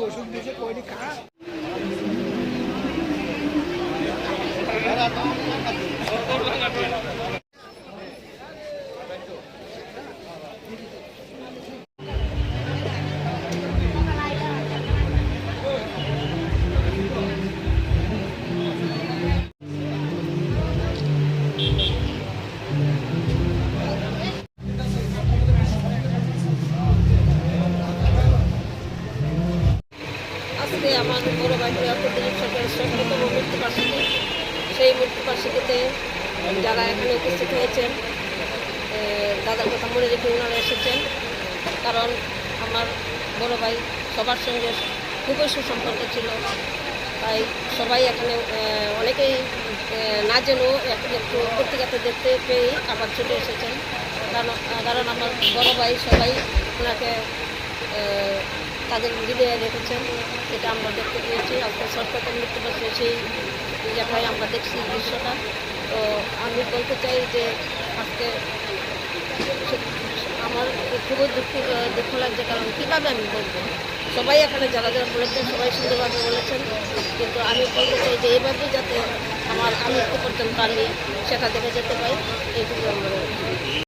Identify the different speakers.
Speaker 1: ওষুধ দিয়েছে কয়টি খা আজকে আমার বড় ভাই দিলীপ সরকারের ষষ্ঠতম মৃত্যুবার্ষিকী সেই মৃত্যুবার্ষিকীতে যারা এখানে উপস্থিত হয়েছেন দাদার কথা মনে রেখে ওনারা এসেছেন। কারণ আমার বড় ভাই সবার সঙ্গে খুবই সুসম্পর্ক ছিল। তাই সবাই এখানে অনেকেই না এক- একটু পত্রিকাতে দেখতে পেয়েই আবার ছুটে এসেছেন। কারণ কারণ আমার বড় ভাই সবাই ওনাকে তাদের হৃদয়ে রেখেছেন। এটা আমরা দেখতে পেয়েছি। আজকে ষষ্ঠতম মৃত্যুবার্ষিকী সেই জায়গায় আমরা দেখছি দৃশ্যটা। তো আমি বলতে চাই যে আজকে আমার খুবই দুঃখ দুঃখ লাগছে। কারণ কীভাবে আমি বলব? সবাই এখানে যারা যারা বলেছেন, সবাই সুন্দরভাবে বলেছেন। কিন্তু আমি বলতে চাই যে এইভাবেই যাতে আমার আমৃত্যু পর্যন্ত আমি সেটা দেখে যেতে পাই এইটুকু আমরা